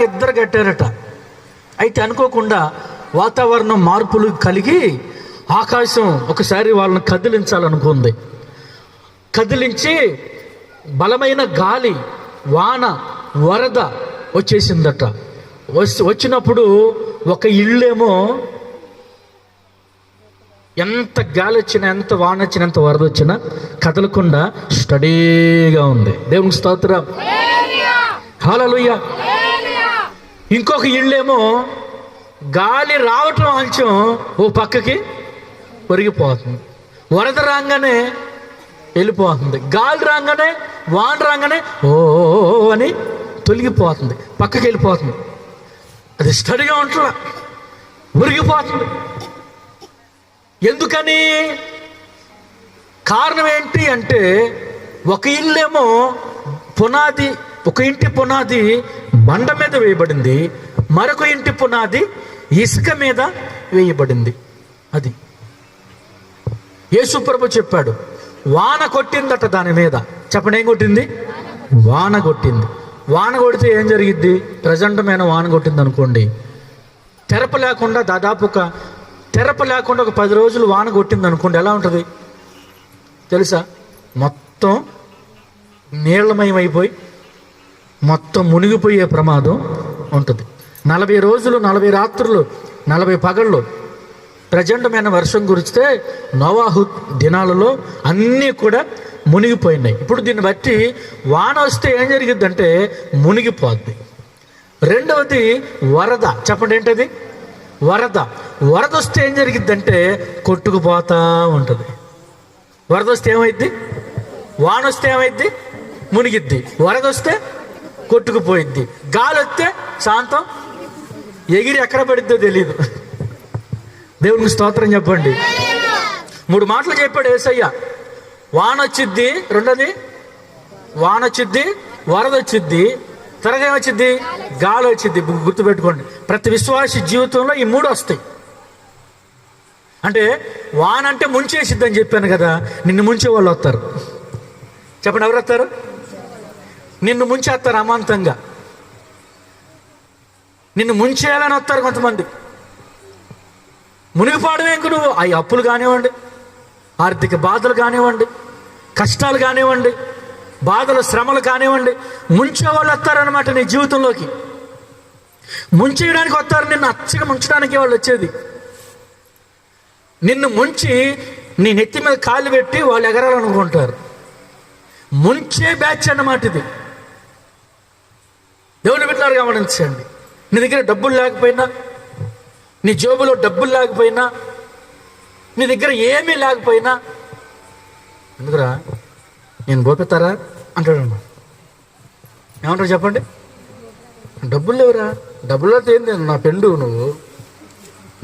ఇద్దరు కట్టారట. అయితే అనుకోకుండా వాతావరణం మార్పులు కలిగి ఆకాశం ఒకసారి వాళ్ళని కదిలించాలనుకుంది. కదిలించి బలమైన గాలి వాన వరద వచ్చేసిందట. వచ్చినప్పుడు ఒక ఇళ్ళేమో ఎంత గాలి వచ్చినా ఎంత వాన వచ్చినా ఎంత వరద వచ్చినా కదలకుండా స్టడీగా ఉంది. దేవునికి స్తోత్రం. హల్లెలూయా. ఇంకొక ఇళ్ళేమో గాలి రావటం అంచం ఓ పక్కకి ఒరిగిపోతుంది. వరద రాగానే వెళ్ళిపోతుంది. గాలి రాగానే వాన రాగానే ఓ అని తొలగిపోతుంది. పక్కకి వెళ్ళిపోతుంది. అది స్టడీగా ఉంటుందా? ఉరిగిపోతుంది ఎందుకని? కారణం ఏంటి అంటే ఒక ఇల్లేమో పునాది ఒక ఇంటి పునాది బండ మీద వేయబడింది మరొక ఇంటి పునాది ఇసుక మీద వేయబడింది. అది యేసుప్రభు చెప్పాడు వాన కొట్టిందట దాని మీద. చెప్పండి ఏం కొట్టింది? వాన కొట్టింది. వాన కొడితే ఏం జరిగిద్ది? ప్రచండమైన వాన కొట్టింది అనుకోండి తెరప లేకుండా దాదాపు ఒక తెరప లేకుండా ఒక పది రోజులు వాన కొట్టింది అనుకోండి ఎలా ఉంటుంది? తెలుసా? మొత్తం నీళ్ళమయం అయిపోయి మొత్తం మునిగిపోయే ప్రమాదం ఉంటుంది. నలభై రోజులు నలభై రాత్రులు నలభై పగళ్ళు ప్రచండమైన వర్షం కురిస్తే నోవాహు దినాలలో అన్నీ కూడా మునిగిపోయినాయి. ఇప్పుడు దీన్ని బట్టి వాన వస్తే ఏం జరిగిద్దంటే మునిగిపోద్ది. రెండవది వరద. చెప్పండి ఏంటది? వరద. వరద వస్తే ఏం జరిగిద్దంటే కొట్టుకుపోతా ఉంటుంది. వరద వస్తే ఏమైద్ది? వాన వస్తే ఏమైద్ది? మునిగిద్ది. వరద వస్తే కొట్టుకుపోయింది. గాలి వస్తే శాంతం ఎగిరి ఎక్కడ పడిద్దో తెలియదు దేవునికి స్తోత్రం చెప్పండి. మూడు మాటలు చెప్పాడు ఏసయ్య. వాన వచ్చిద్ది రెండోది? వాన వచ్చిద్ది వచ్చిద్ది. త్వరగా ఏమొచ్చిద్ది గాలి వచ్చిద్ది. గుర్తుపెట్టుకోండి. ప్రతి విశ్వాసి జీవితంలో ఈ మూడు వస్తాయి. అంటే వాన అంటే ముంచేసిద్ది అని చెప్పాను కదా నిన్ను ముంచే వాళ్ళు వస్తారు. చెప్పండి ఎవరు వస్తారు? నిన్ను ముంచేస్తారు అమాంతంగా. నిన్ను ముంచేయాలని వస్తారు కొంతమంది. మునిగిపోవడం ఇంక నువ్వు. ఆ అప్పులు కానివ్వండి ఆర్థిక బాధలు కానివ్వండి కష్టాలు కానివ్వండి బాధలు శ్రమలు కానివ్వండి ముంచే వాళ్ళు వస్తారనమాట నీ జీవితంలోకి. ముంచేయడానికి వస్తారు నిన్ను అచ్చగా ముంచడానికి వాళ్ళు వచ్చేది. నిన్ను ముంచి నీ నెత్తి మీద కాలు పెట్టి వాళ్ళు ఎగరాలనుకుంటారు. ముంచే బ్యాచ్ అన్నమాట ఇది. దేవుని బిడ్డలారు గమనించండి. నీ దగ్గర డబ్బులు లేకపోయినా నీ జోబులో డబ్బులు లేకపోయినా నీ దగ్గర ఏమీ లేకపోయినా ఎందుకురా? నేను పోపిస్తారా అంటాడు అన్నాడు ఏమంటారు చెప్పండి? డబ్బులు లేవురా. డబ్బులు అయితే ఏంది? నా పెండు నువ్వు.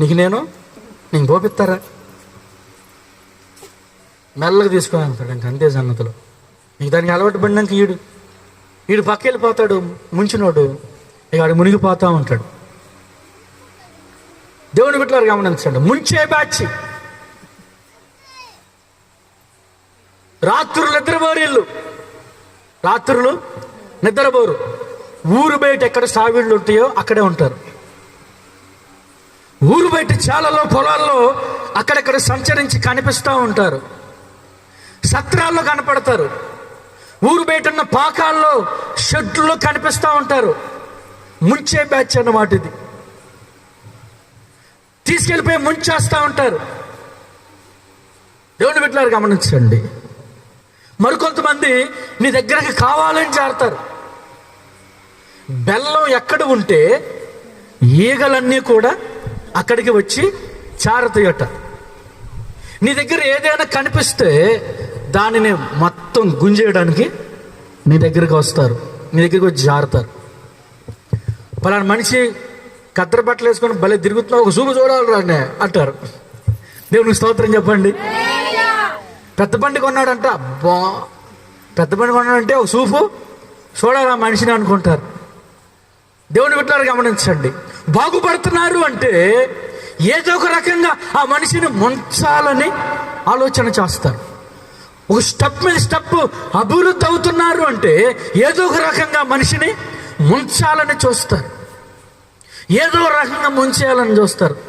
నీకు నేను? నీకు పోపిస్తారా మెల్లగా తీసుకొని వెళ్తాడు ఇంక అంతే సన్నతలో నీకు దానికి అలవాటు పడినాక ఈడు. వీడు పక్క వెళ్ళిపోతాడు ముంచినోడు. ఇక ఆడు మునిగిపోతా ఉంటాడు. దేవుని బిడ్డలు గమనించండి. ముంచే బ్యాచ్. రాత్రులు నిద్రపోరు ఇల్లు రాత్రులు నిద్రపోరు. ఊరు బయట ఎక్కడ సావిళ్ళు ఉంటాయో అక్కడే ఉంటారు. ఊరు బయట చాలలో పొలాల్లో అక్కడక్కడ సంచరించి కనిపిస్తూ ఉంటారు. సత్రాల్లో కనపడతారు. ఊరు బయట ఉన్న పాకాల్లో షెడ్లలో కనిపిస్తూ ఉంటారు. ముంచే బ్యాచ్ అన్నమాట ఇది. తీసుకెళ్ళిపోయి ముంచేస్తూ ఉంటారు. దేవుని బిడ్డలారు గమనించండి. మరికొంతమంది నీ దగ్గరకు కావాలని చేరతారు బెల్లం ఎక్కడ ఉంటే ఈగలన్నీ కూడా అక్కడికి వచ్చి చారతాయట నీ దగ్గర ఏదైనా కనిపిస్తే దానిని మొత్తం గుంజేయడానికి నీ దగ్గరికి వస్తారు. నీ దగ్గరికి వచ్చి జారుతారు. పలానా మనిషి కత్తెర బట్టలు వేసుకొని భలే తిరుగుతున్నావు ఒక చూపు చూడాలి రానే అంటారు. దేవునికి స్తోత్రం చెప్పండి. పెద్ద బండి కొన్నాడంట అబ్బా. పెద్ద బండి కొన్నాడంటే ఒక చూపు చూడాలి ఆ మనిషిని అనుకుంటారు. దేవుని బిడ్డలారు గమనించండి. బాగుపడుతున్నారు అంటే ఏదో ఒక రకంగా ఆ మనిషిని ముంచాలని ఆలోచన చేస్తారు. ఒక స్టెప్ మీద స్టెప్ అభివృద్ధి అవుతున్నారు అంటే ఏదో ఒక రకంగా మనిషిని ముంచాలని చూస్తారు. ఏదో రకంగా ముంచేయాలని చూస్తారు.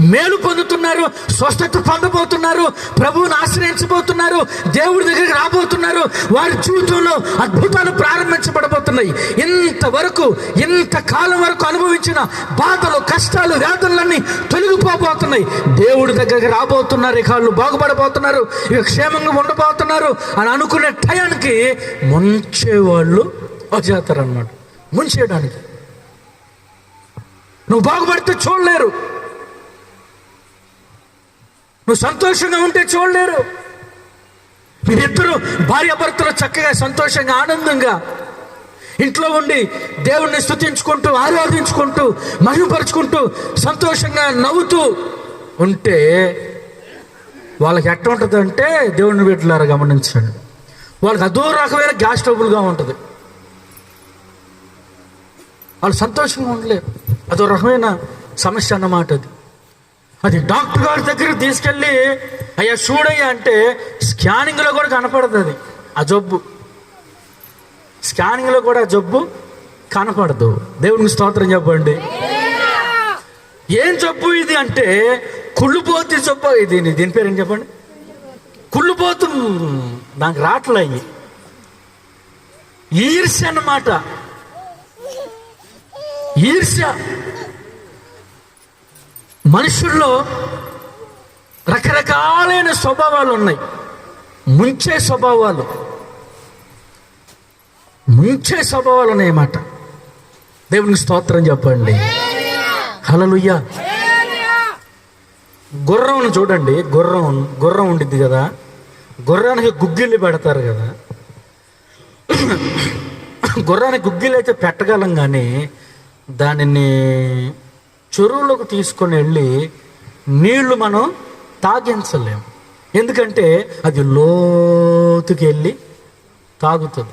మేలు పొందుతున్నారు స్వస్థత పొందబోతున్నారు ప్రభువుని ఆశ్రయించబోతున్నారు దేవుడి దగ్గరికి రాబోతున్నారు. వారి జీవితంలో అద్భుతాలు ప్రారంభించబడబోతున్నాయి. ఇంతవరకు ఇంతకాలం వరకు అనుభవించిన బాధలు కష్టాలు వేదనలన్నీ తొలగిపోబోతున్నాయి. దేవుడి దగ్గరికి రాబోతున్నారు ఇక వాళ్ళు బాగుపడబోతున్నారు ఇక క్షేమంగా ఉండబోతున్నారు అని అనుకునే టయానికి ముంచేవాళ్ళు వచ్చేస్తారనమాట ముంచేయడానికి. నువ్వు బాగుపడితే చూడలేరు. నువ్వు సంతోషంగా ఉంటే చూడలేరు. మీరిద్దరూ భార్యాభర్తలు చక్కగా సంతోషంగా ఆనందంగా ఇంట్లో ఉండి దేవుణ్ణి స్థుతించుకుంటూ ఆరాధించుకుంటూ మహిమపరుచుకుంటూ సంతోషంగా నవ్వుతూ ఉంటే వాళ్ళకి ఎట్ట ఉంటుంది అంటే దేవుడిని వీటిలారా గమనించండి. వాళ్ళకి అదో రకమైన గ్యాస్ ట్రబుల్గా ఉంటుంది. వాళ్ళు సంతోషంగా ఉండలేరు. అదో రకమైన సమస్య అన్నమాట అది. అది డాక్టర్ గారి దగ్గరికి తీసుకెళ్ళి అయ్యా చూడయ్యా అంటే స్కానింగ్లో కూడా కనపడదు అది ఆ జబ్బు. స్కానింగ్లో కూడా జబ్బు కనపడదు. దేవునికి స్తోత్రం చెప్పండి. ఏం జబ్బు ఇది అంటే కుళ్ళుపోతే జబ్బు. ఇది దీని పేరు ఏం చెప్పండి? కుళ్ళుపోతు. నాకు రావట్లే ఈర్ష్య అన్నమాట. ఈర్ష్య. మనుషుల్లో రకరకాలైన స్వభావాలు ఉన్నాయి. ముంచే స్వభావాలు. ముంచే స్వభావాలు ఉన్నాయన్నమాట. దేవునికి స్తోత్రం చెప్పండి. హలలుయ్య గుర్రం చూడండి. గుర్రం గుర్రం ఉండిద్ది కదా. గుర్రానికి గుగ్గిళ్ళు పెడతారు కదా. గుర్రానికి గుగ్గిళ్ళు అయితే పెట్టగలం కానీ దానిని చెరువులోకి తీసుకొని వెళ్ళి నీళ్ళు మనం తాగించలేము. ఎందుకంటే అది లోతుకి వెళ్ళి తాగుతుంది.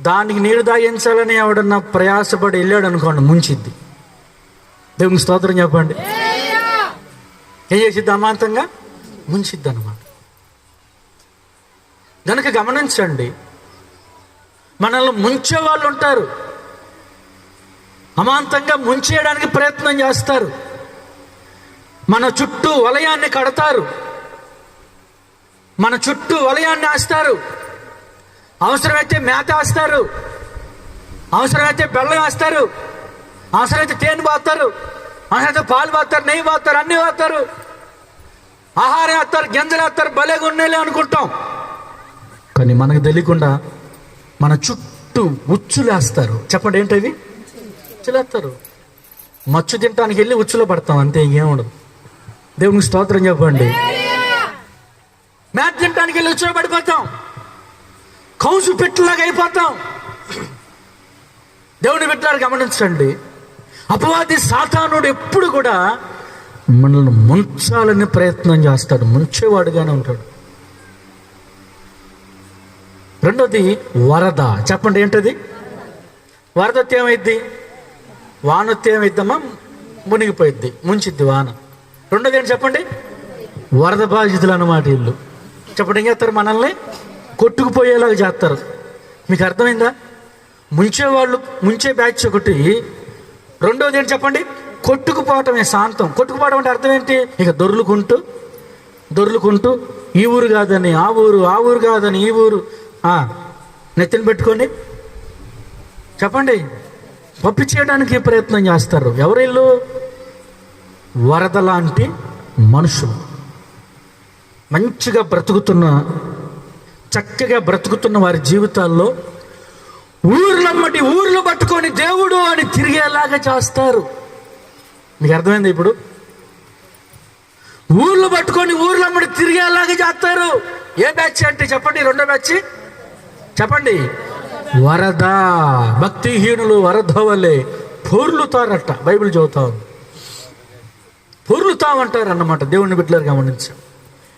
దానికి నీరు తాగించాలని ఎవడన్నా ప్రయాసపడి వెళ్ళాడు అనుకోండి ముంచిద్ది. దేవుని స్తోత్రం చెప్పండి. ఏం చేసిద్ది అమాంతంగా? ముంచిద్ది అనమాట కనుక గమనించండి మనల్ని ముంచే వాళ్ళు ఉంటారు. అమాంతంగా ముంచేయడానికి ప్రయత్నం చేస్తారు. మన చుట్టూ వలయాన్ని కడతారు. మన చుట్టూ వలయాన్ని వేస్తారు అవసరమైతే మేత వేస్తారు అవసరమైతే బెల్లం వేస్తారు అవసరమైతే తేనె పోస్తారు అవసరమైతే పాలు పోస్తారు నెయ్యి పోస్తారు అన్నీ పోస్తారు ఆహారం వేస్తారు గింజలు వేస్తారు భలేగా ఉండేలే అనుకుంటాం. కానీ మనకు తెలియకుండా మన చుట్టూ ఉచ్చులు వేస్తారు చెప్పండి ఏంటవి మచ్చలేస్తారు మచ్చు తినటానికి వెళ్ళి ఉచ్చులో పడతాం అంతే ఇంకేం ఉండదు. దేవునికి స్తోత్రం చెప్పండి. మ్యాచ్ తినటానికి వెళ్ళి ఉచ్చులో పడిపోతాం. కౌసు పెట్టలాగా అయిపోతాం. దేవుని పెట్టారు గమనించండి. అపవాది సాతానుడు ఎప్పుడు కూడా మనల్ని ముంచాలని ప్రయత్నం చేస్తాడు. ముంచేవాడుగానే ఉంటాడు. రెండోది వరద. చెప్పండి ఏంటది? వరద వస్తే ఏమైద్ది? వాన వస్తే మునిగిపోయిద్ది ముంచిద్ది వాన. రెండోది ఏంటి చెప్పండి? వరద బాధితులు అన్నమాట ఇల్లు చెప్పండి ఏం చేస్తారు మనల్ని? కొట్టుకుపోయేలాగా చేస్తారు. మీకు అర్థమైందా? ముంచే వాళ్ళు ముంచే బ్యాచ్ ఒకటి. రెండోది ఏంటి చెప్పండి? కొట్టుకుపోవటమే శాంతం. కొట్టుకుపోవడం అంటే అర్థం ఏంటి? ఇక దొర్లుకుంటూ దొర్లుకుంటూ ఈ ఊరు కాదని ఆ ఊరు ఆ ఊరు కాదని ఈ ఊరు. నెత్తిని పెట్టుకొని. చెప్పండి. పంపించేయడానికి ప్రయత్నం చేస్తారు. ఎవరిల్లు వరద లాంటి మనుషులు. మంచిగా బ్రతుకుతున్న చక్కగా బ్రతుకుతున్న వారి జీవితాల్లో ఊర్లమ్మటి ఊర్లు పట్టుకొని దేవుడు అని తిరిగేలాగా చేస్తారు. మీకు అర్థమైంది ఇప్పుడు? ఊర్లు పట్టుకొని ఊర్లమ్మడి తిరిగేలాగా చేస్తారు. ఏ బ్యాచ్ అంటే చెప్పండి రెండో బ్యాచ్? చెప్పండి. వరద భక్తిహీనులు వరద వల్లే పొర్లుతారట బైబిల్ చదువుతా ఉంది. పొర్లుతామంటారు అన్నమాట దేవుని బిడ్డలు గమనించు.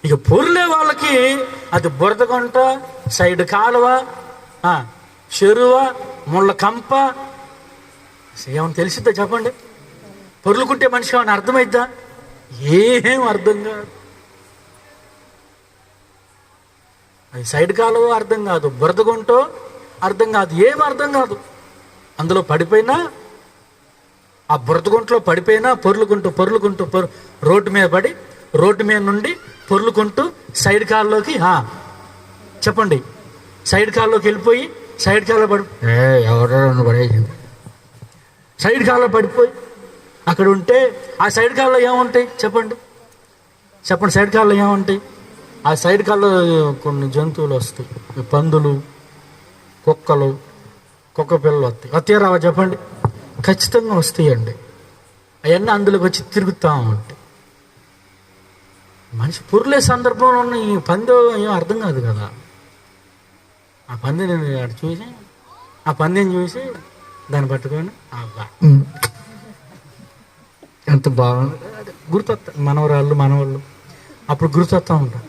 ఇక పొర్లే వాళ్ళకి అది బురద గుంట సైడ్ కాలువ చెరువ ముళ్ళ కంప. ఏమైనా తెలిసిద్దా చెప్పండి? పొర్లుకుంటే మనిషి ఏమైనా అర్థమైద్దా? ఏం అర్థం కాదు. అది సైడ్ కాలువ అర్థం కాదు బురద గుంటో అర్థం కాదు. ఏం అర్థం కాదు? అందులో పడిపోయినా ఆ బురదగుంట్లో పడిపోయినా పొర్లుకుంటూ పొర్లుకుంటూ పొర్ రోడ్డు మీద పడి రోడ్డు మీద నుండి పొర్లుకుంటూ సైడ్ కాల్లోకి చెప్పండి. సైడ్ కాల్లోకి వెళ్ళిపోయి సైడ్ కాల్లో పడి ఎవరో పడేసింది. సైడ్ కాల్లో పడిపోయి అక్కడ ఉంటే ఆ సైడ్ కాల్లో ఏముంటాయి? చెప్పండి. చెప్పండి సైడ్ కాల్లో ఏముంటాయి? ఆ సైడ్ కాల్లో కొన్ని జంతువులు వస్తాయి పందులు కుక్కలు కుక్క పిల్లలు వస్తాయి. వస్తాయి రావా చెప్పండి. ఖచ్చితంగా వస్తాయండి. అవన్నీ అందులోకి వచ్చి తిరుగుతూ ఉంటాయి మనిషి పురులే సందర్భంలో ఉన్న ఈ పంది ఏం అర్థం కాదు కదా. ఆ పంది నేను చూసి ఆ పందిని చూసి దాన్ని పట్టుకొని అబ్బా. ఎంత బాగుంది. గుర్తొస్తా మనవరాళ్ళు మనవాళ్ళు. అప్పుడు గుర్తొస్తా ఉంటాం